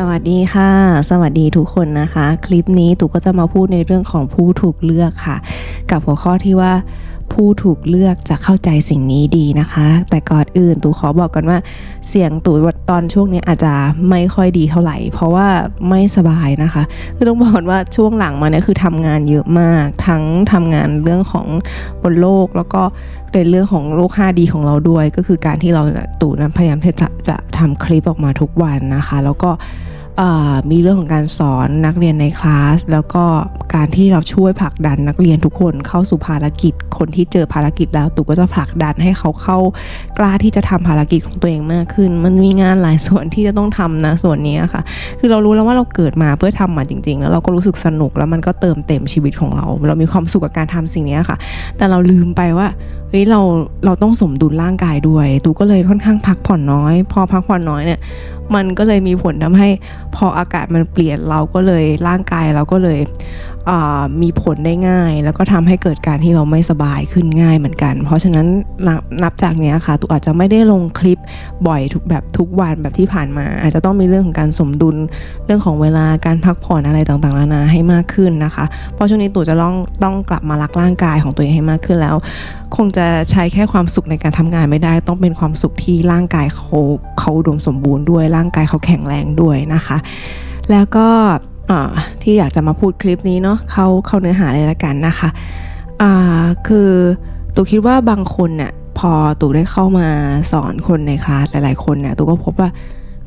สวัสดีค่ะ สวัสดีทุกคนนะคะ คลิปนี้ตู่ก็จะมาพูดในเรื่องของผู้ถูกเลือกค่ะ กับหัวข้อที่ว่า ผู้ถูกเลือกจะเข้าใจสิ่งนี้ดีนะคะ แต่ก่อนอื่นตู่ขอบอกกันว่า เสียงตู่ตอนช่วงนี้อาจจะไม่ค่อยดีเท่าไหร่ เพราะว่าไม่สบายนะคะ คือต้องบอกก่อนว่าช่วงหลังมาเนี่ยคือทำงานเยอะมาก ทั้งทำงานเรื่องของบนโลก แล้วก็ในเรื่องของโลก 5D ของเราด้วย ก็คือการที่เราตู่นั้นพยายามจะจะทำคลิปออกมาทุกวันนะคะ แล้วก็ มีเรื่องของการสอนนักเรียนในคลาส แล้วก็การที่เราช่วยผลักดันนักเรียนทุกคนเข้าสู่ภารกิจ คนที่เจอภารกิจแล้วตูก็จะผลักดันให้เขาเข้ากล้าที่จะทำภารกิจของตัวเองมากขึ้น มันมีงานหลายส่วนที่จะต้องทำนะส่วนนี้ค่ะ คือเรารู้แล้วว่าเราเกิดมาเพื่อทำมันจริง ๆ แล้วเราก็รู้สึกสนุกแล้วมันก็เติมเต็มชีวิตของเรา เรามีความสุขกับการทำสิ่งนี้ค่ะ แต่เราลืมไปว่าเฮ้ยเราเราต้องสมดุลร่างกายด้วยตูก็เลยค่อนข้างพักผ่อนน้อย พอพักผ่อนน้อยเนี่ยมันก็เลยมีผลทำให้ พออากาศมันเปลี่ยนเราก็เลยร่างกายเราก็เลยมีผลได้ง่าย แล้วก็ทำให้เกิดการที่เราไม่สบายขึ้นง่ายเหมือนกัน เพราะฉะนั้นนับจากนี้ค่ะตูอาจจะไม่ได้ลงคลิปบ่อยทุกแบบทุกวันแบบที่ผ่านมา อาจจะต้องมีเรื่องของการสมดุลเรื่องของเวลาการพักผ่อนอะไรต่างๆนานาให้มากขึ้นนะคะ เพราะช่วงนี้ตูจะต้องต้องกลับมารักร่างกายของตัวเองให้มากขึ้นแล้ว คงจะใช้แค่ความสุขในการทำงานไม่ได้ ต้องเป็นความสุขที่ร่างกายเขาเขาดมสมบูรณ์ด้วยร่างกายเขาแข็งแรงด้วยนะคะแล้วก็ที่อยากจะมาพูดคลิปนี้เนาะเขาเข้าเนื้อหาเลยละกันนะคะคือตูคิดว่าบางคนเนี่ยพอตูได้เข้ามาสอนคนในคลาสหลาย ๆ คนเนี่ยตูก็พบว่า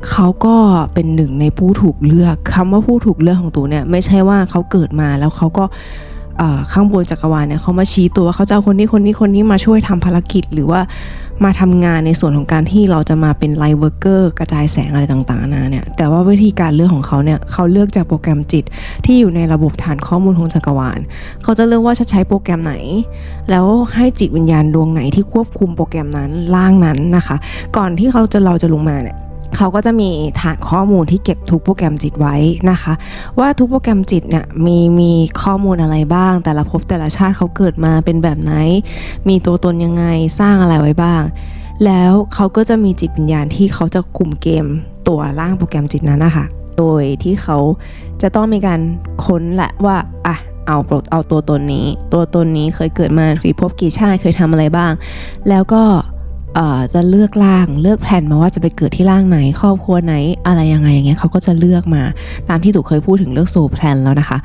เขาก็เป็นหนึ่งในผู้ถูกเลือกคำว่าผู้ถูกเลือกของตูเนี่ยไม่ใช่ว่าเขาเกิดมาแล้วเขาก็ ข้างบนจักรวาลเนี่ยเขามาชี้ตัวเขาจะเอาคนนี้คนนี้คนนี้มาช่วยทำภารกิจ หรือว่ามาทำงานในส่วนของการที่เราจะมาเป็นไลฟ์เวิร์กเกอร์กระจายแสงอะไรต่างๆนะเนี่ยแต่ว่าวิธีการเลือกของเขาเนี่ยเขาเลือกจากโปรแกรมจิตที่อยู่ในระบบฐานข้อมูลของจักรวาลเขาจะเลือกว่าจะใช้โปรแกรมไหน แล้วให้จิตวิญญาณดวงไหนที่ควบคุมโปรแกรมนั้นล่างนั้นนะคะ ก่อนที่เขาจะเราจะลงมาเนี่ย เขาก็จะมีฐานข้อมูลที่เก็บทุกโปรแกรมจิตไว้นะคะ ว่าทุกโปรแกรมจิตเนี่ยมีมีข้อมูลอะไรบ้าง แต่ละภพแต่ละชาติเขาเกิดมาเป็นแบบไหน มีตัวตนยังไงสร้างอะไรไว้บ้าง แล้วเขาก็จะมีจิตวิญญาณที่เขาจะคุมเกมตัวร่างโปรแกรมจิตนั้นนะคะโดยที่เขาจะต้องมีการค้นแหละว่าอะเอาเอาตัวตนนี้ ตัวตนนี้เคยเกิดมากี่ภพกี่ชาติเคยทำอะไรบ้าง แล้วก็ จะเลือกร่างเลือกแผนมาว่าจะไปเกิดที่ร่างไหน ครอบครัวไหนอะไรยังไงอย่างเงี้ยเขาก็จะเลือกมาตามที่ถูกเคยพูดถึงเลือกโซแพลนแล้วนะคะ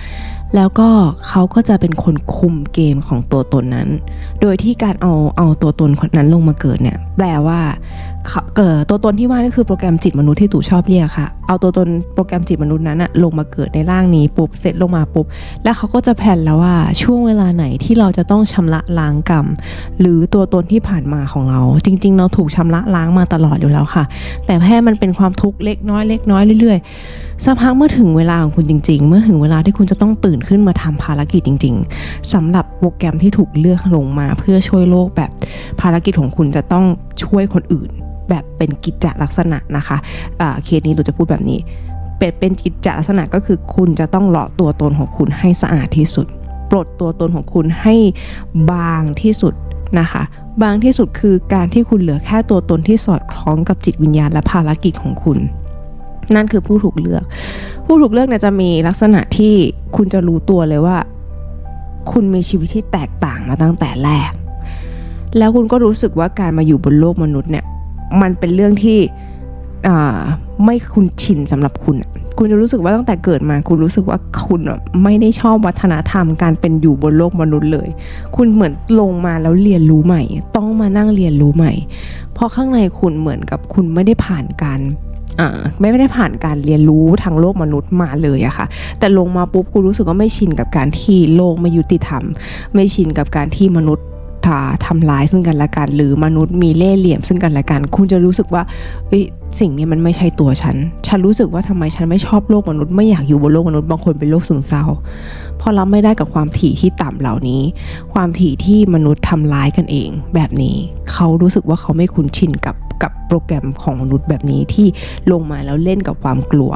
แล้วก็เขาก็จะเป็นคนคุมเกมของตัวตนนั้น โดยที่การเอาเอาตัวตนคนนั้นลงมาเกิดเนี่ยแปลว่าเกิดตัวตนที่ว่านี่คือโปรแกรมจิตมนุษย์ที่ตู่ชอบเรียกค่ะ เอาตัวตนโปรแกรมจิตมนุษย์นั้นอะลงมาเกิดในร่างนี้ปุ๊บเสร็จลงมาปุ๊บ แล้วเขาก็จะแผนแล้วว่าช่วงเวลาไหนที่เราจะต้องชำระล้างกรรม หรือตัวตนที่ผ่านมาของเรา จริง ๆ เราถูกชำระล้างมาตลอดอยู่แล้วค่ะ แต่แค่มันเป็นความทุกข์เล็กน้อยเล็กน้อยเรื่อยๆสักพักเมื่อถึงเวลาของคุณจริง ๆ เมื่อถึงเวลาที่คุณจะต้องตื่นขึ้นมาทำภารกิจจริง ๆสำหรับโปรแกรมที่ถูกเลือกลงมา เพื่อช่วยโลกแบบภารกิจของคุณจะต้องช่วยคนอื่น แบบเป็นกิจจลักษณะนะคะะเคสนี้ตัวจะพูดแบบนี้ เป็นเป็นกิจจลักษณะก็คือคุณจะต้องเลาะตัวตนของคุณให้สะอาดที่สุด ปลดตัวตนของคุณให้บางที่สุดนะคะบางที่สุดคือการที่คุณเหลือแค่ตัวตนที่สอดคล้องกับจิตวิญญาณและภารกิจของคุณ นั่นคือผู้ถูกเลือก ผู้ถูกเลือกเนี่ยจะมีลักษณะที่คุณจะรู้ตัวเลยว่า คุณมีชีวิตที่แตกต่างมาตั้งแต่แรก แล้วคุณก็รู้สึกว่าการมาอยู่บนโลกมนุษย์เนี่ย มันเป็นเรื่องที่ไม่คุ้นชินสำหรับคุณ คุณจะรู้สึกว่าตั้งแต่เกิดมา คุณรู้สึกว่าคุณไม่ได้ชอบวัฒนธรรมการเป็นอยู่บนโลกมนุษย์เลย คุณเหมือนลงมาแล้วเรียนรู้ใหม่ ต้องมานั่งเรียนรู้ใหม่ เพราะข้างในคุณเหมือนกับคุณไม่ได้ผ่านการ ไม่ได้ผ่านการเรียนรู้ทางโลกมนุษย์มาเลยอะค่ะ แต่ลงมาปุ๊บกูรู้สึกว่าไม่ชินกับการที่โลกไม่ยุติธรรม ไม่ชินกับการที่มนุษย์ ทำร้ายซึ่งกันและกัน หรือมนุษย์มีเล่ห์เหลี่ยมซึ่งกันและกัน คุณจะรู้สึกว่าเฮ้ยสิ่งนี้มันไม่ใช่ตัวฉัน ฉันรู้สึกว่าทำไมฉันไม่ชอบโลกมนุษย์ไม่อยากอยู่บนโลกมนุษย์บางคนเป็นโรคซึมเศร้าเพราะรับไม่ได้กับความถี่ที่ต่ำเหล่านี้ ความถี่ที่มนุษย์ทำร้ายกันเอง แบบนี้เขารู้สึกว่าเขาไม่คุ้นชินกับกับโปรแกรมของมนุษย์แบบนี้ที่ลงมาแล้วเล่นกับความกลัว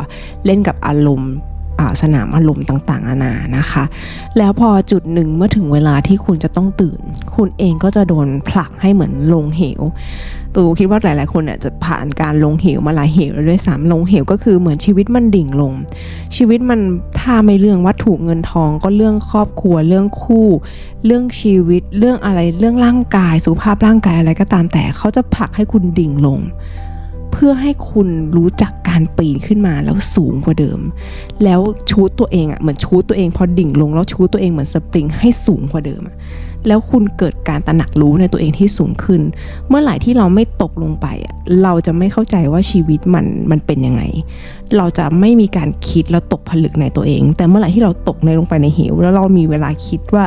เล่นกับอารมณ์ สนามอารมณ์ต่างๆนานานะคะ แล้วพอจุดหนึ่งเมื่อถึงเวลาที่คุณจะต้องตื่น คุณเองก็จะโดนผลักให้เหมือนลงเหวตูคิดว่าหลายๆ คนเนี่ยจะผ่านการลงเหวมาหลายเหวแล้วด้วยซ้ำลงเหวก็คือเหมือนชีวิตมันดิ่งลง ชีวิตมันถ้าไม่เรื่องวัตถุเงินทอง ก็เรื่องครอบครัวเรื่องคู่ เรื่องชีวิตเรื่องอะไรเรื่องร่างกายสุขภาพร่างกายอะไรก็ตามแต่เขาจะผลักให้คุณดิ่งลง พื่อให้คุณรู้จักการปีนขึ้นมาแล้วสูงกว่าเดิม แล้วชูตัวเองอะเหมือนชูตัวเองพอดิ่งลงแล้วชูตัวเองเหมือนสปริงให้สูงกว่าเดิมอะแล้วคุณเกิดการตระหนักรู้ในตัวเองที่สูงขึ้น เมื่อไหร่ที่เราไม่ตกลงไปอะเราจะไม่เข้าใจว่าชีวิตมันมันเป็นยังไง เราจะไม่มีการคิดแล้วตกผลึกในตัวเอง แต่เมื่อไหร่ที่เราตกในลงไปในเหว แล้วเรามีเวลาคิดว่า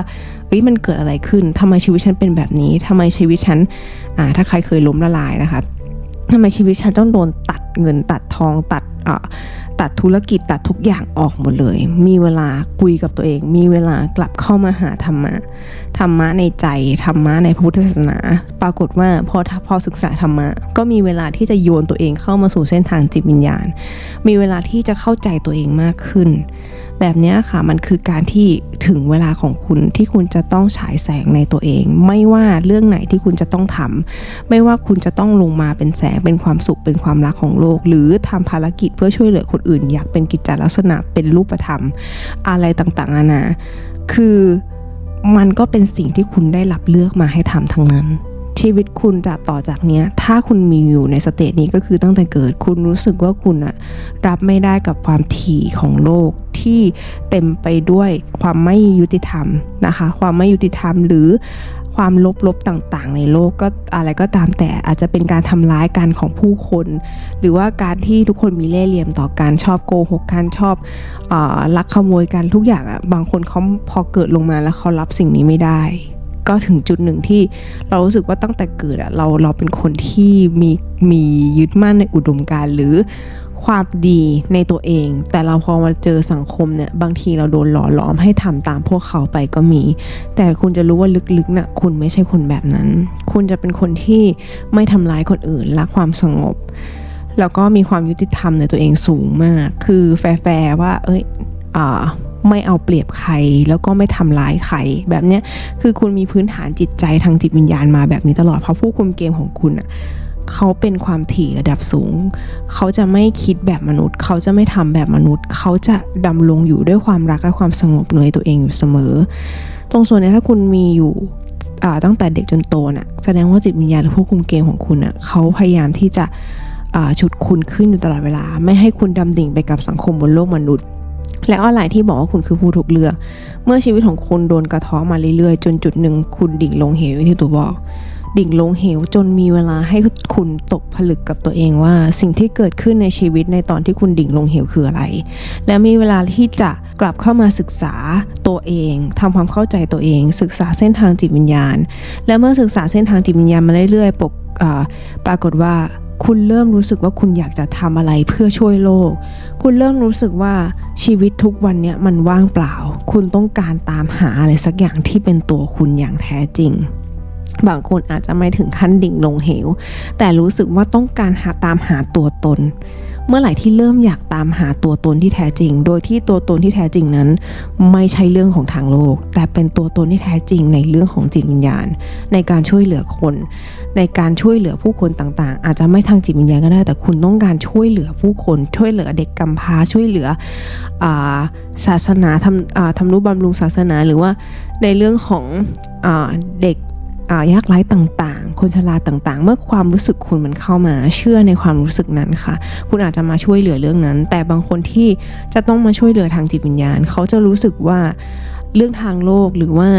เอ้ยมันเกิดอะไรขึ้นทำไมชีวิตฉันเป็นแบบนี้ทำไมชีวิตฉันอ่าถ้าใครเคยล้มละลายนะคะ ทำไมชีวิตฉันต้องโดนตัดเงินตัดทองตัดอ่า ตัดธุรกิจตัดทุกอย่างออกหมดเลย มีเวลาคุยกับตัวเอง มีเวลากลับเข้ามาหาธรรมะ ธรรมะในใจ ธรรมะในพระพุทธศาสนา ปรากฏว่าพอพอศึกษาธรรมะ ก็มีเวลาที่จะโยนตัวเองเข้ามาสู่เส้นทางจิตวิญญาณ มีเวลาที่จะเข้าใจตัวเองมากขึ้น แบบนี้ค่ะมันคือการที่ถึงเวลาของคุณที่คุณจะต้องฉายแสงในตัวเอง ไม่ว่าเรื่องไหนที่คุณจะต้องทำไม่ว่าคุณจะต้องลงมาเป็นแสงเป็นความสุขเป็นความรักของโลก หรือทำภารกิจเพื่อช่วยเหลือคนอื่นอยากเป็นกิจจลักษณะเป็นรูปธรรม อะไรต่างๆนานาคือมันก็เป็นสิ่งที่คุณได้รับเลือกมาให้ทำทั้งนั้น ชีวิตคุณจะต่อจากเนี้ยถ้าคุณมีอยู่ในสเตจนี้ก็คือตั้งแต่เกิดคุณรู้สึกว่าคุณอะรับไม่ได้กับความถี่ของโลกที่เต็มไปด้วยความไม่ยุติธรรมนะคะ ความไม่ยุติธรรมหรือ ความลบๆต่างๆ ในโลกก็อะไรก็ตามแต่อาจจะเป็นการทำร้ายกันของผู้คน หรือว่าการที่ทุกคนมีเล่ห์เหลี่ยมต่อการชอบโกหกกันชอบอลักขโมยกันทุกอย่างอะบางคนเขาพอเกิดลงมาแล้วเขารับสิ่งนี้ไม่ได้ ก็ถึงจุดหนึ่งที่เรารู้สึกว่าตั้งแต่เกิดอะเราเราเป็นคนที่มีมียึดมั่นในอุดมการณ์หรือ ความดีในตัวเอง แต่เราพอมาเจอสังคมเนี่ยบางทีเราโดนหล่อหลอมให้ทำตามพวกเขาไปก็มี แต่คุณจะรู้ว่าลึกๆน่ะคุณไม่ใช่คนแบบนั้น คุณจะเป็นคนที่ไม่ทำร้ายคนอื่นรักความสงบ แล้วก็มีความยุติธรรมในตัวเองสูงมาก คือแฟร์ๆว่า เอ้ยอ่าไม่เอาเปรียบใครแล้วก็ไม่ทำร้ายใครแบบเนี้ยคือคุณมีพื้นฐานจิตใจทางจิตวิญญาณมาแบบนี้ตลอดเพราะผู้คุมเกมของคุณอะ เขาเป็นความถี่ระดับสูง เขาจะไม่คิดแบบมนุษย์ เขาจะไม่ทำแบบมนุษย์ เขาจะดำรงอยู่ด้วยความรักและความสงบในตัวเองอยู่เสมอ ตรงส่วนนี้ถ้าคุณมีอยู่ตั้งแต่เด็กจนโตน่ะแสดงว่าจิตวิญญาณผู้คุมเกมของคุณน่ะเขาพยายามที่จะฉุดคุณขึ้นอยู่ตลอดเวลา ไม่ให้คุณดำดิ่งไปกับสังคมบนโลกมนุษย์ แล้วอะไรที่บอกว่าคุณคือผู้ถูกเลือก เมื่อชีวิตของคุณโดนกระทาะมาเรื่อยๆ จนจุดหนึ่งคุณดิ่งลงเหวที่ตัวบอก ดิ่งลงเหวจนมีเวลาให้คุณตกผลึกกับตัวเองว่า สิ่งที่เกิดขึ้นในชีวิตในตอนที่คุณดิ่งลงเหวคืออะไร และมีเวลาที่จะกลับเข้ามาศึกษาตัวเองทำความเข้าใจตัวเอง ศึกษาเส้นทางจิตวิญญาณ และเมื่อศึกษาเส้นทางจิตวิญญาณมาเรื่อยๆปกปรากฏว่าคุณเริ่มรู้สึกว่าคุณอยากจะทำอะไรเพื่อช่วยโลก คุณเริ่มรู้สึกว่าชีวิตทุกวันนี้มันว่างเปล่า คุณต้องการตามหาอะไรสักอย่างที่เป็นตัวคุณอย่างแท้จริง บางคนอาจจะไม่ถึงขั้นดิ่งลงเหว แต่รู้สึกว่าต้องการหาตามหาตัวตน เมื่อไหร่ที่เริ่มอยากตามหาตัวตนที่แท้จริง โดยที่ตัวตนที่แท้จริงนั้น ไม่ใช่เรื่องของทางโลก แต่เป็นตัวตนที่แท้จริงในเรื่องของจิตวิญญาณ ในการช่วยเหลือคน ในการช่วยเหลือผู้คนต่างๆ อาจจะไม่ทางจิตวิญญาณก็ได้ แต่คุณต้องการช่วยเหลือผู้คน ช่วยเหลือเด็กกำพร้า ช่วยเหลือาศาสนาทำทำนุบำรุงศาสนาหรือว่าในเรื่องของอเด็ก ยากไร้ต่างๆ คนชราต่างๆ เมื่อความรู้สึกคุณมันเข้ามาเชื่อในความรู้สึกนั้นค่ะ คุณอาจจะมาช่วยเหลือเรื่องนั้น แต่บางคนที่จะต้องมาช่วยเหลือทางจิตวิญญาณ เขาจะรู้สึกว่าเรื่องทางโลกหรือว่า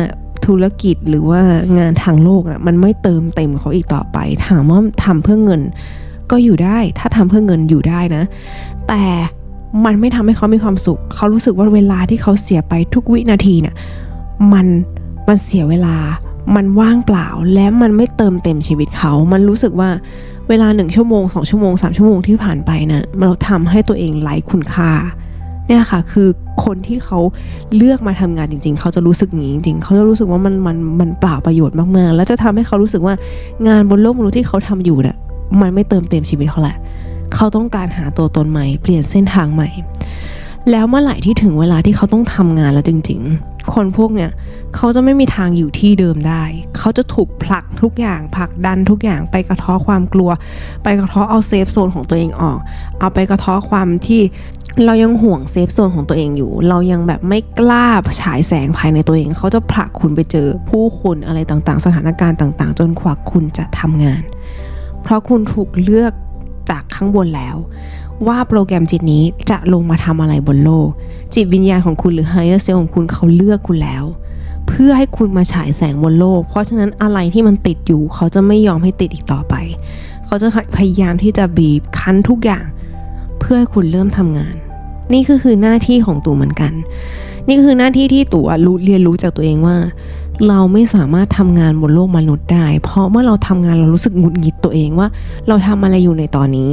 ธุรกิจหรือว่างานทางโลกนะมันไม่เติมเต็มเขาอีกต่อไป ถามว่าทำเพื่อเงินก็อยู่ได้ ถ้าทำเพื่อเงินอยู่ได้นะ แต่มันไม่ทำให้เขามีความสุข เขารู้สึกว่าเวลาที่เขาเสียไปทุกวินาทีเนี่ยมันมันเสียเวลา มันว่างเปล่าและมันไม่เติมเต็มชีวิตเขา มันรู้สึกว่าเวลาหนึ่งชั่วโมงสองชั่วโมงสามชั่วโมงที่ผ่านไปนะมันเราทำให้ตัวเองไร้คุณค่าเนี่ยค่ะคือคนที่เขาเลือกมาทำงานจริง ๆ เขาจะรู้สึกอย่างนี้จริงๆเขาจะรู้สึกว่ามันมันมันเปล่าประโยชน์มากๆ แล้วจะทำให้เขารู้สึกว่างานบนโลกมนุษย์ที่เขาทำอยู่เนี่ยมันไม่เติมเต็มชีวิตเขาแหละ เขาต้องการหาตัวตนใหม่ เปลี่ยนเส้นทางใหม่ แล้วเมื่อไหร่ที่ถึงเวลาที่เขาต้องทำงานแล้วจริง ๆ คนพวกเนี้ยเขาจะไม่มีทางอยู่ที่เดิมได้ เขาจะถูกผลักทุกอย่างผลักดันทุกอย่างไปกระทาะความกลัว ไปกระทาะเอาเซฟโซนของตัวเองออก เอาไปกระทาะความที่เรายังห่วงเซฟโซนของตัวเองอยู่ เรายังแบบไม่กล้าฉายแสงภายในตัวเอง เขาจะผลักคุณไปเจอผู้คนอะไรต่างๆ สถานการณ์ต่างๆ จนกว่าคุณจะทำงาน เพราะคุณถูกเลือกจากข้างบนแล้วว่าโปรแกรมจิตนี้จะลงมาทำอะไรบนโลก จิตวิญญาณของคุณหรือ higher self ของคุณเขาเลือกคุณแล้ว เพื่อให้คุณมาฉายแสงบนโลก เพราะฉะนั้นอะไรที่มันติดอยู่ เขาจะไม่ยอมให้ติดอีกต่อไป เขาจะพยายามที่จะบีบคั้นทุกอย่าง เพื่อให้คุณเริ่มทำงาน นี่ก็คือหน้าที่ของตู่เหมือนกัน นี่ก็คือหน้าที่ที่ตู่รู้เรียนรู้จากตัวเองว่าเราไม่สามารถทำงานบนโลกมนุษย์ได้ เพราะเมื่อเราทำงานเรารู้สึกหงุดหงิดตัวเองว่า เราทำอะไรอยู่ในตอนนี้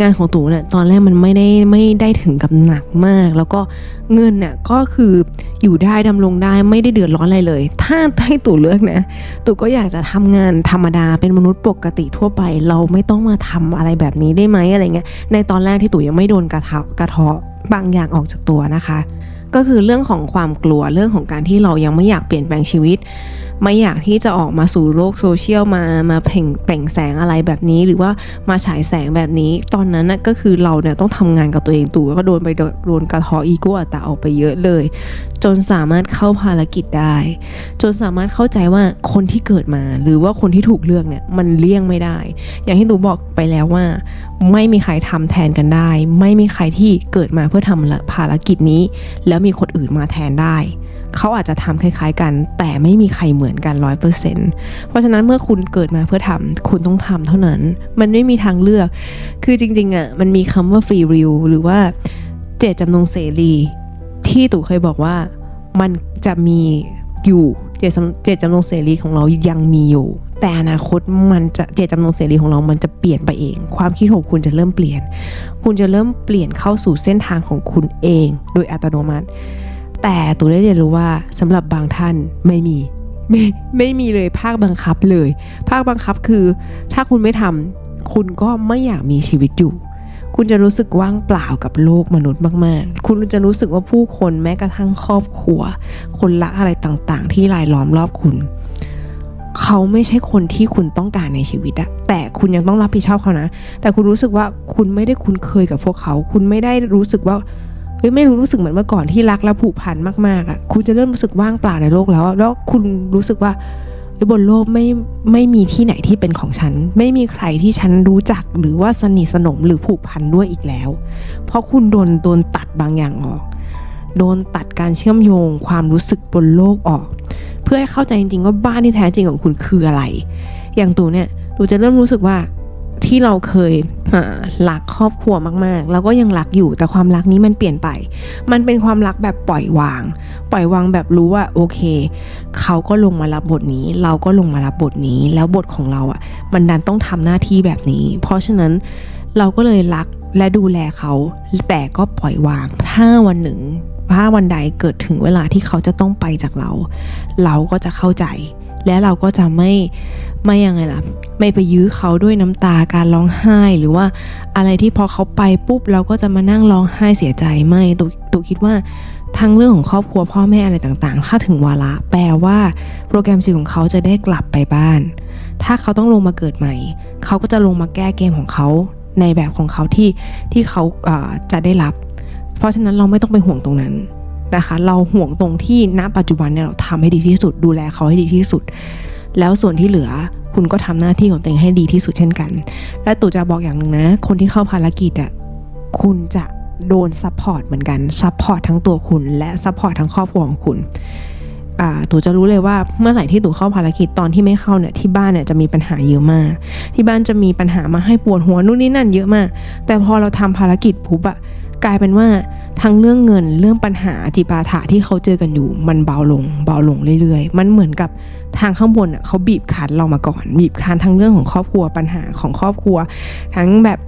งานของตู่เนี่ยตอนแรกมันไม่ได้ไม่ได้ถึงกับหนักมาก แล้วก็เงินเนี่ยก็คืออยู่ได้ดำรงได้ไม่ได้เดือดร้อนอะไรเลย ถ้าให้ตู่เลือกนะตู่ก็อยากจะทำงานธรรมดาเป็นมนุษย์ปกติทั่วไป เราไม่ต้องมาทำอะไรแบบนี้ได้ไหมอะไรเงี้ยในตอนแรกที่ตู่ยังไม่โดนกระเทาะกระเทาะบางอย่างออกจากตัวนะคะ ก็คือเรื่องของความกลัวเรื่องของการที่เรายังไม่อยากเปลี่ยนแปลงชีวิต ไม่อยากที่จะออกมาสู่โลกโซเชียลมามาเพ่งเปล่งแสงอะไรแบบนี้ หรือว่ามาฉายแสงแบบนี้ ตอนนั้นนะก็คือเราเนี่ยต้องทำงานกับตัวเองตู่ก็โดนไปโดนกระเทาะอีโก้อัตตาออกไปเยอะเลย จนสามารถเข้าภารกิจได้ จนสามารถเข้าใจว่าคนที่เกิดมา หรือว่าคนที่ถูกเลือกเนี่ยมันเลี่ยงไม่ได้ อย่างที่ตูบอกไปแล้วว่า ไม่มีใครทำแทนกันได้ ไม่มีใครที่เกิดมาเพื่อทำภารกิจนี้ แล้วมีคนอื่นมาแทนได้ เขาอาจจะทำคล้ายๆกัน แต่ไม่มีใครเหมือนกันร้อยเปอร์เซ็นต์เพราะฉะนั้นเมื่อคุณเกิดมาเพื่อทำคุณต้องทำเท่านั้น มันไม่มีทางเลือก คือจริงๆอะมันมีคำว่าฟรีริวหรือว่าเจตจำนงเสรีที่ตู่เคยบอกว่ามันจะมีอยู่เจตเจตจำนงเสรีของเรายังมีอยู่ แต่อนาคตมันจะเจตจำนงเสรีของเรามันจะเปลี่ยนไปเอง ความคิดของคุณจะเริ่มเปลี่ยน คุณจะเริ่มเปลี่ยนเข้าสู่เส้นทางของคุณเอง โดยอัตโนมัติ แต่ตัวได้เรียนรู้ว่าสำหรับบางท่านไม่มี ไม่ไม่มีเลยภาคบังคับเลย ภาคบังคับคือ ถ้าคุณไม่ทำคุณก็ไม่อยากมีชีวิตอยู่ คุณจะรู้สึกว่างเปล่ากับโลกมนุษย์มากๆ คุณจะรู้สึกว่าผู้คนแม้กระทั่งครอบครัว คนละอะไรต่างๆ ที่รายล้อมรอบคุณเขาไม่ใช่คนที่คุณต้องการในชีวิตอะแต่คุณยังต้องรับผิดชอบเขานะ แต่คุณรู้สึกว่าคุณไม่ได้คุ้นเคยกับพวกเขา คุณไม่ได้รู้สึกว่า เฮ้ยไม่รู้รู้สึกเหมือนเมื่อก่อนที่รักและผูกพันมากๆอะ่ะคุณจะเริ่มรู้สึกว่างเปล่าในโลกแล้ว แล้วคุณรู้สึกว่าบนโลกไม่ไม่มีที่ไหนที่เป็นของฉัน ไม่มีใครที่ฉันรู้จักหรือว่าสนิทสนมหรือผูกพันด้วยอีกแล้ว เพราะคุณโดนโดนตัดบางอย่างออก โดนตัดการเชื่อมโยงความรู้สึกบนโลกออก เพื่อให้เข้าใจจริงๆว่าบ้านที่แท้จริงของคุณคืออะไร อย่างตูเนี่ยตูจะเริ่มรู้สึกว่า ที่เราเคยรักครอบครัวมากๆ แล้วก็ยังรักอยู่แต่ความรักนี้มันเปลี่ยนไป มันเป็นความรักแบบปล่อยวาง ปล่อยวางแบบรู้ว่าโอเค เขาก็ลงมารับบทนี้ เราก็ลงมารับบทนี้ แล้วบทของเราอะ่ะมันดันต้องทำหน้าที่แบบนี้ เพราะฉะนั้นเราก็เลยรักและดูแลเขา แต่ก็ปล่อยวาง ถ้าวันหนึ่งถ้าวันใดเกิดถึงเวลาที่เขาจะต้องไปจากเรา เราก็จะเข้าใจ และเราก็จะไม่ไม่ยังไงล่ะ ไม่ไปยื้อเขาด้วยน้ำตาการร้องไห้ หรือว่าอะไรที่พอเขาไปปุ๊บเราก็จะมานั่งร้องไห้เสียใจไม่ตุตุคิดว่าทั้งเรื่องของครอบครัวพ่อแม่อะไรต่างๆ ถ้าถึงวาระแปลว่าโปรแกรมชีวิตของเขาจะได้กลับไปบ้าน ถ้าเขาต้องลงมาเกิดใหม่ เขาก็จะลงมาแก้เกมของเขาในแบบของเขาที่ที่เขาจะได้รับ เพราะฉะนั้นเราไม่ต้องไปห่วงตรงนั้น นะคะ เราห่วงตรงที่ณปัจจุบันเนี่ยเราทำให้ดีที่สุด ดูแลเขาให้ดีที่สุด แล้วส่วนที่เหลือคุณก็ทำหน้าที่ของตัวเองให้ดีที่สุดเช่นกัน และตู่จะบอกอย่างหนึ่งนะ คนที่เข้าภารกิจอะคุณจะโดนซัพพอร์ตเหมือนกันซัพพอร์ตทั้งตัวคุณและซัพพอร์ตทั้งครอบครัวของคุณตู่จะรู้เลยว่าเมื่อไหร่ที่ตู่เข้าภารกิจตอนที่ไม่เข้าเนี่ยที่บ้านเนี่ยจะมีปัญหาเยอะมาก ที่บ้านจะมีปัญหามาให้ปวดหัวนู่นนี่นั่นเยอะมาก แต่พอเราทำภารกิจปุ๊บอะ กลายเป็นว่าทั้งเรื่องเงินเรื่องปัญหาจิปาถะที่เขาเจอกันอยู่ มันเบาลง เบาลงเรื่อยๆ มันเหมือนกับทางข้างบนอะเขาบีบคั้นเรามาก่อน บีบคั้นทั้งเรื่องของครอบครัวปัญหาของครอบครัว ทั้งแบบ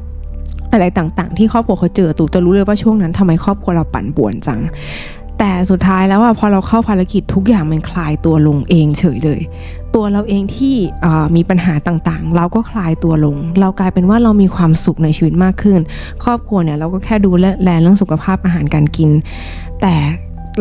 อะไรต่างๆ ที่ครอบครัวเขาเจอตู่จะรู้เลยว่าช่วงนั้นทำไมครอบครัวเราปั่นป่วนจัง แต่สุดท้ายแล้วอะพอเราเข้าภารกิจทุกอย่างมันคลายตัวลงเองเฉยเลย ตัวเราเองที่มีปัญหาต่างๆ เราก็คลายตัวลง เรากลายเป็นว่าเรามีความสุขในชีวิตมากขึ้น ครอบครัวเนี่ยเราก็แค่ดูแลเรื่องสุขภาพอาหารการกิน แต่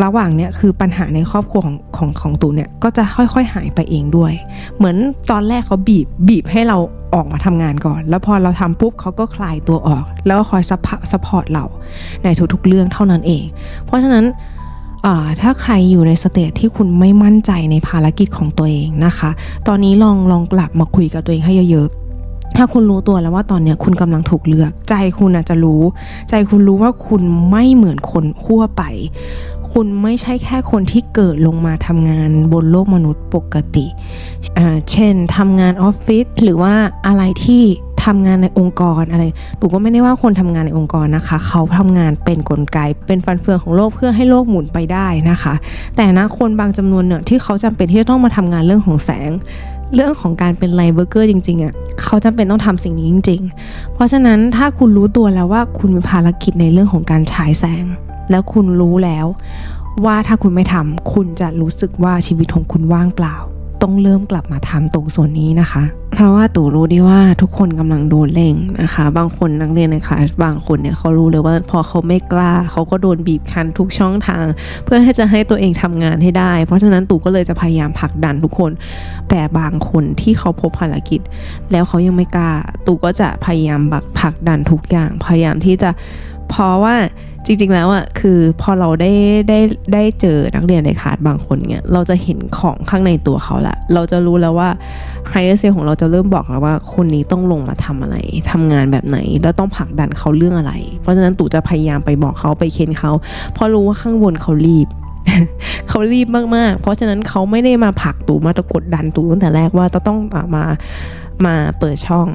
ระหว่างเนี้ยคือปัญหาในครอบครัวของของของตูเนี่ยก็จะค่อยๆหายไปเองด้วย เหมือนตอนแรกเขาบีบบีบให้เราออกมาทำงานก่อน แล้วพอเราทำปุ๊บเขาก็คลายตัวออก แล้วก็คอยซัพพอร์ตเราในทุกๆเรื่องเท่านั้นเอง เพราะฉะนั้น ถ้าใครอยู่ในสเตจที่คุณไม่มั่นใจในภารกิจของตัวเองนะคะ ตอนนี้ลองลองกลับมาคุยกับตัวเองให้เยอะๆ ถ้าคุณรู้ตัวแล้วว่าตอนเนี้ยคุณกำลังถูกเลือก ใจคุณอาจจะรู้ ใจคุณรู้ว่าคุณไม่เหมือนคนทั่วไป คุณไม่ใช่แค่คนที่เกิดลงมาทำงานบนโลกมนุษย์ปกติ เช่นทำงานออฟฟิศหรือว่าอะไรที่ ทำงานในองค์กรอะไรตูก็ไม่ได้ว่าคนทำงานในองค์กรนะคะ เขาทำงานเป็นกลไก เป็นฟันเฟืองของโลกเพื่อให้โลกหมุนไปได้นะคะ แต่นะคนบางจำนวนเนี่ยที่เขาจำเป็นที่จะต้องมาทำงานเรื่องของแสง เรื่องของการเป็นไลเวอร์เกอร์จริงๆอะ่ะเขาจำเป็นต้องทำสิ่งนี้จริง ๆ เพราะฉะนั้นถ้าคุณรู้ตัวแล้วว่าคุณมีภารกิจในเรื่องของการฉายแสง แล้วคุณรู้แล้วว่าถ้าคุณไม่ทำคุณจะรู้สึกว่าชีวิตของคุณว่างเปล่า ต้องเริ่มกลับมาทำตรงส่วนนี้นะคะ เพราะว่าตู่รู้ดีว่าทุกคนกำลังโดนเล่งนะคะ บางคนนักเรียนในคลาสบางคนเนี่ยเขารู้เลยว่าพอเขาไม่กล้าเขาก็โดนบีบคั้นทุกช่องทาง เพื่อให้จะให้ตัวเองทำงานให้ได้ เพราะฉะนั้นตู่ก็เลยจะพยายามผลักดันทุกคน แต่บางคนที่เขาพบภารกิจ แล้วเขายังไม่กล้าตู่ก็จะพยายามแบบผลักดันทุกอย่าง พยายามที่จะเพราะว่า จริงๆแล้วอะคือพอเราได้ได้ได้เจอนักเรียนในคลาสบางคนเนี่ยเราจะเห็นของข้างในตัวเขาละเราจะรู้แล้วว่าไฮเออร์เซลของเราจะเริ่มบอกแล้วว่าคนนี้ต้องลงมาทำอะไรทำงานแบบไหน แล้วต้องผลักดันเขาเรื่องอะไร เพราะฉะนั้นตู่จะพยายามไปบอกเขาไปเค้นเขาเพราะรู้ว่าข้างบนเขารีบเขารีบมากๆ เพราะฉะนั้นเขาไม่ได้มาผลักตูมาตะกดดันตูตั้งแต่แรกว่าจะต้องมามาเปิดช่อง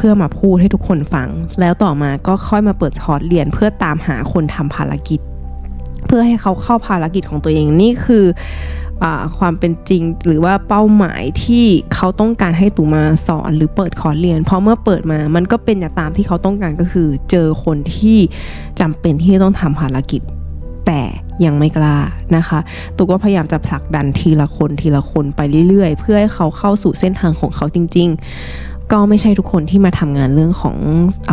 เพื่อมาพูดให้ทุกคนฟัง แล้วต่อมาก็ค่อยมาเปิดคอร์สเรียนเพื่อตามหาคนทำภารกิจ เพื่อให้เขาเข้าภารกิจของตัวเองนี่คืออความเป็นจริงหรือว่าเป้าหมายที่เขาต้องการให้ตูมาสอนหรือเปิดคอร์สเรียน เพราะเมื่อเปิดมามันก็เป็นอย่างตามที่เขาต้องการก็คือ เจอคนที่จำเป็นที่จะต้องทำภารกิจแต่ยังไม่กล้านะคะตูก็พยายามจะผลักดันทีละคนทีละคนไปเรื่อยๆ เพื่อให้เขาเข้าสู่เส้นทางของเขาจริง ๆ ก็ไม่ใช่ทุกคนที่มาทำงานเรื่องของอ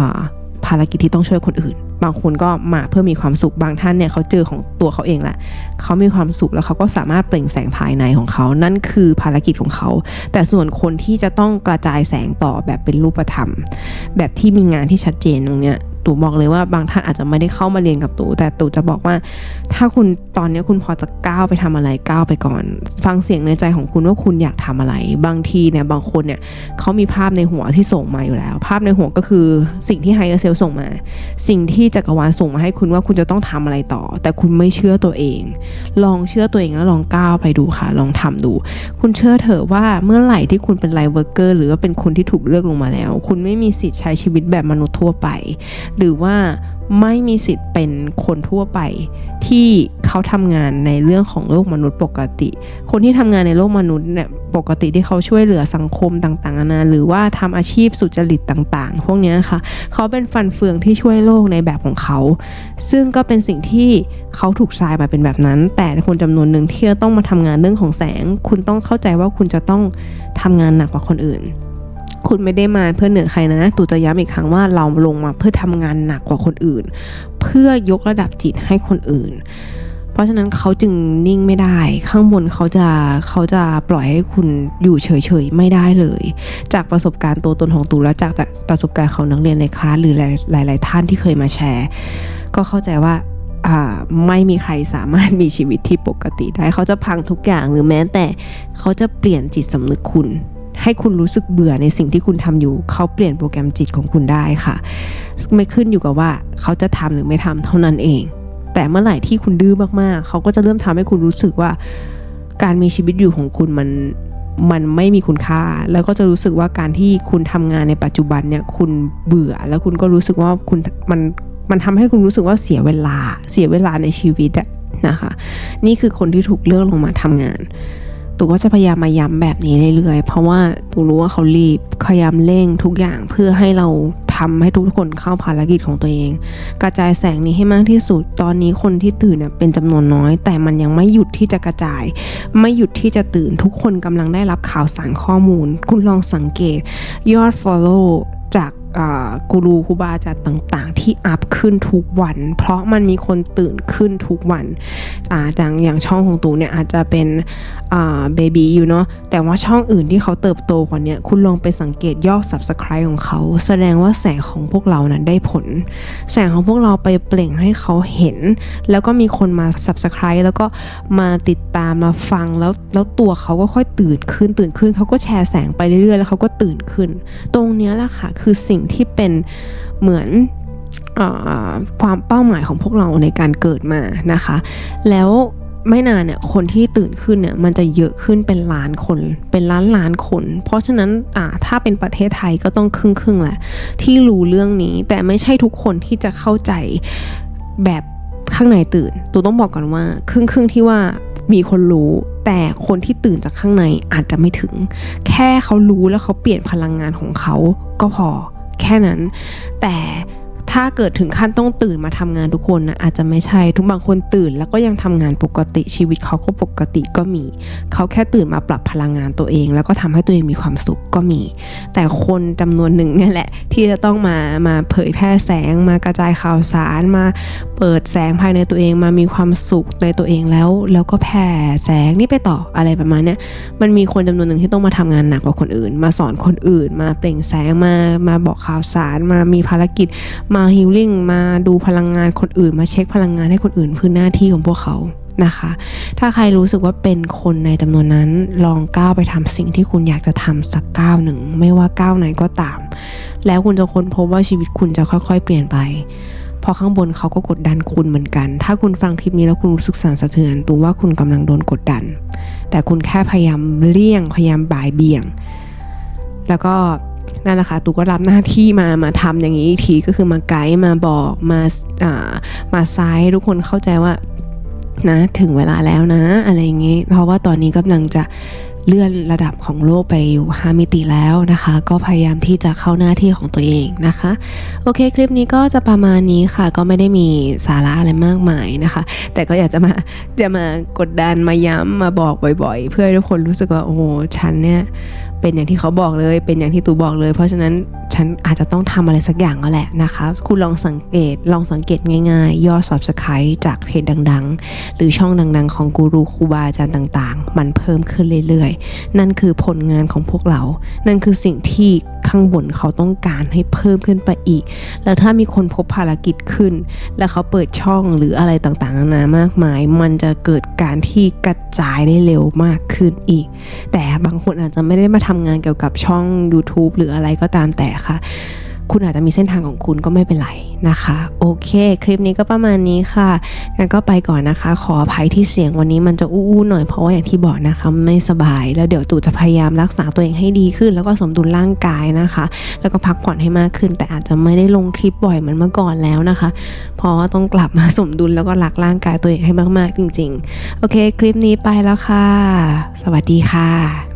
ภารกิจที่ต้องช่วยคนอื่น บางคนก็มาเพื่อมีความสุข บางท่านเนี่ยเขาเจอของตัวเขาเองแหละ เขามีความสุขแล้วเขาก็สามารถเปล่งแสงภายในของเขา นั่นคือภารกิจของเขา แต่ส่วนคนที่จะต้องกระจายแสงต่อแบบเป็นรูปธรรม แบบที่มีงานที่ชัดเจนตรงเนี้ยตู่บอกเลยว่าบางท่านอาจจะไม่ได้เข้ามาเรียนกับตู่แต่ตู่จะบอกว่าถ้าคุณตอนนี้คุณพอจะก้าวไปทำอะไรก้าวไปก่อน ฟังเสียงในใจของคุณว่าคุณอยากทำอะไร บางทีเนี่ยบางคนเนี่ยเขามีภาพในหัวที่ส่งมาอยู่แล้ว ภาพในหัวก็คือสิ่งที่ไฮเออร์เซลส่งมา สิ่งที่จักรวาลส่งมาให้คุณว่าคุณจะต้องทำอะไรต่อ แต่คุณไม่เชื่อตัวเอง ลองเชื่อตัวเองแล้วลองก้าวไปดูค่ะ ลองทำดู คุณเชื่อเถอะว่าเมื่อไหร่ที่คุณเป็นไลฟ์เวอร์เกอร์หรือว่าเป็นคนที่ถูกเลือกลงมาแล้ว คุณไม่มีสิทธิ์ใช้ชีวิตแบบมนุษย์ทั่วไป หรือว่า ไม่มีสิทธิ์เป็นคนทั่วไปที่เขาทำงานในเรื่องของโลกมนุษย์ปกติ คนที่ทำงานในโลกมนุษย์เนี่ยปกติที่เขาช่วยเหลือสังคมต่างๆนานาหรือว่าทำอาชีพสุจริตต่าง ๆ พวกนี้ค่ะ เขาเป็นฟันเฟืองที่ช่วยโลกในแบบของเขา ซึ่งก็เป็นสิ่งที่เขาถูกทรายมาเป็นแบบนั้น แต่คนจำนวนหนึ่งที่จะต้องมาทำงานเรื่องของแสง คุณต้องเข้าใจว่าคุณจะต้องทำงานหนักกว่าคนอื่น คุณไม่ได้มาเพื่อเหนือใครนะ ตู่จะย้ำอีกครั้งว่าเราลงมาเพื่อทำงานหนักกว่าคนอื่น เพื่อยกระดับจิตให้คนอื่น เพราะฉะนั้นเขาจึงนิ่งไม่ได้ ข้างบนเขาจะเขาจะปล่อยให้คุณอยู่เฉยๆไม่ได้เลย จากประสบการณ์ตัวตนของตู่และจากประสบการณ์ของนักเรียนในคลาสหรือหลาย ๆ ท่านที่เคยมาแชร์ ก็เข้าใจว่าอ่าไม่มีใครสามารถมีชีวิตที่ปกติได้ เขาจะพังทุกอย่างหรือแม้แต่เขาจะเปลี่ยนจิตสำนึกคุณ ให้คุณรู้สึกเบื่อในสิ่งที่คุณทำอยู่ เขาเปลี่ยนโปรแกรมจิตของคุณได้ค่ะ ไม่ขึ้นอยู่กับว่าเขาจะทำหรือไม่ทำเท่านั้นเอง แต่เมื่อไหร่ที่คุณดื้อมากๆ เขาก็จะเริ่มทำให้คุณรู้สึกว่า การมีชีวิตอยู่ของคุณมันมันไม่มีคุณค่า แล้วก็จะรู้สึกว่าการที่คุณทำงานในปัจจุบันเนี่ยคุณเบื่อ แล้วคุณก็รู้สึกว่าคุณมันมันทำให้คุณรู้สึกว่าเสียเวลาเสียเวลาในชีวิตอะนะคะ นี่คือคนที่ถูกเลือกลงมาทำงาน ตูก็จะพยายามมาย้ำแบบนี้เรื่อยๆ เพราะว่าตูรู้ว่าเขารีบพยายามเร่งทุกอย่างเพื่อให้เราทำให้ทุกคนเข้าภารกิจของตัวเอง กระจายแสงนี้ให้มากที่สุด ตอนนี้คนที่ตื่นเป็นจำนวนน้อย แต่มันยังไม่หยุดที่จะกระจาย ไม่หยุดที่จะตื่นทุกคนกำลังได้รับข่าวสารข้อมูล คุณลองสังเกต ยอด Follow จาก กูรูครูบาอาจารย์ต่างๆ ที่อัพขึ้นทุกวัน เพราะมันมีคนตื่นขึ้นทุกวันอาอย่างอย่างช่องของตูเนี่ยอาจจะเป็นเบบีอยู่เนาะแต่ว่าช่องอื่นที่เขาเติบโตกว่านี้คุณลองไปสังเกตยอด Subscribe ของเขา แสดงว่าแสงของพวกเรานั้นได้ผล แสงของพวกเราไปเปล่งให้เขาเห็น แล้วก็มีคนมา Subscribe แล้วก็มาติดตามมาฟังแล้วแล้วตัวเขาก็ค่อยตื่นขึ้นตื่นขึ้นเขาก็แชร์แสงไปเรื่อยๆแล้วเขาก็ตื่นขึ้น ตรงนี้แหละค่ะคือสิ่งที่เป็นเหมือนอความเป้าหมายของพวกเราในการเกิดมานะคะ แล้วไม่นานเนี่ยคนที่ตื่นขึ้นเนี่ยมันจะเยอะขึ้นเป็นล้านคน เป็นล้านล้านคน เพราะฉะนั้นอ่าถ้าเป็นประเทศไทยก็ต้องครึ่งครึ่งแหละ ที่รู้เรื่องนี้แต่ไม่ใช่ทุกคนที่จะเข้าใจแบบข้างในตื่นตูต้องบอกก่อนว่า ครึ่งครึ่งที่ว่ามีคนรู้ แต่คนที่ตื่นจากข้างในอาจจะไม่ถึง แค่เขารู้แล้วเขาเปลี่ยนพลังงานของเขาก็พอ แค่นั้น แต่ ถ้าเกิดถึงขั้นต้องตื่นมาทำงานทุกคนนะอาจจะไม่ใช่ทุกบางคนตื่น แล้วก็ยังทำงานปกติชีวิตเขาก็ปกติก็มี เขาแค่ตื่นมาปรับพลังงานตัวเอง แล้วก็ทำให้ตัวเองมีความสุขก็มี แต่คนจำนวนหนึ่งนี่แหละ ที่จะต้องมามาเผยแพร่แสงมากระจายข่าวสารมาเปิดแสงภายในตัวเองมามีความสุขในตัวเองแล้ว แล้วก็แผ่แสงนี่ไปต่ออะไรประมาณนี้มันมีคนจำนวนหนึ่งที่ต้องมาทำงานหนักกว่าคนอื่น มาสอนคนอื่น มาเปล่งแสงมามาบอกข่าวสารมามีภารกิจมาฮิลลิ่งมาดูพลังงานคนอื่น มาเช็คพลังงานให้คนอื่นพื้นหน้าที่ของพวกเขานะคะ ถ้าใครรู้สึกว่าเป็นคนในจำนวนนั้น ลองก้าวไปทำสิ่งที่คุณอยากจะทำสักก้าวหนึ่ง ไม่ว่าก้าวไหนก็ตาม แล้วคุณจะค้นพบว่าชีวิตคุณจะค่อยๆ เปลี่ยนไปพอข้างบนเขาก็กดดันคุณเหมือนกัน ถ้าคุณฟังคลิปนี้แล้วคุณรู้สึกสั่นสะเทือนตูว่าคุณกำลังโดนกดดัน แต่คุณแค่พยายามเลี่ยง พยายามบ่ายเบี่ยง แล้วก็ นั่นแหละค่ะตูก็รับหน้าที่มามาทำอย่างนี้อีกทีก็คือมาไกด์มาบอกมาอ่ามาไซด์ทุกคนเข้าใจว่านะถึงเวลาแล้วนะ อะไรอย่างนี้ เพราะว่าตอนนี้กำลังจะเลื่อนระดับของโลกไปอยู่5มิติแล้วนะคะ ก็พยายามที่จะเข้าหน้าที่ของตัวเองนะคะ โอเคคลิปนี้ก็จะประมาณนี้ค่ะ ก็ไม่ได้มีสาระอะไรมากมายนะคะ แต่ก็อยากจะมาจะมากดดันมาย้ำมาบอกบ่อยๆ เพื่อให้ทุกคนรู้สึกว่าโอ้ฉันเนี่ยเป็นอย่างที่เขาบอกเลย เป็นอย่างที่ตูบอกเลย เพราะฉะนั้นฉันอาจจะต้องทำอะไรสักอย่างแล้วแหละนะคะ คุณลองสังเกตลองสังเกตง่ายๆ ยอด subscribe จากเพจดังๆ หรือช่องดังๆ ของกูรูครูบาอาจารย์ต่างๆ มันเพิ่มขึ้นเรื่อยๆ นั่นคือผลงานของพวกเรา นั่นคือสิ่งที่ข้างบนเขาต้องการให้เพิ่มขึ้นไปอีก แล้วถ้ามีคนพบภารกิจขึ้น แล้วเขาเปิดช่องหรืออะไรต่างๆนานามากมาย มันจะเกิดการที่กระจายได้เร็วมากขึ้นอีก แต่บางคนอาจจะไม่ได้มาทำงานเกี่ยวกับช่อง YouTube หรืออะไรก็ตามแต่ค่ะ คุณอาจจะมีเส้นทางของคุณก็ไม่เป็นไรนะคะ โอเค คลิปนี้ก็ประมาณนี้ค่ะงั้นก็ไปก่อนนะคะ ขออภัยที่เสียงวันนี้มันจะอู้ๆหน่อยเพราะว่าอย่างที่บอกนะคะ ไม่สบายแล้วเดี๋ยวตู่จะพยายามรักษาตัวเองให้ดีขึ้น แล้วก็สมดุลร่างกายนะคะ แล้วก็พักผ่อนให้มากขึ้น แต่อาจจะไม่ได้ลงคลิปบ่อยเหมือนเมื่อก่อนแล้วนะคะ เพราะว่าต้องกลับมาสมดุลแล้วก็รักร่างกายตัวเองให้มากๆจริง ๆ โอเค คลิปนี้ไปแล้วค่ะ สวัสดีค่ะ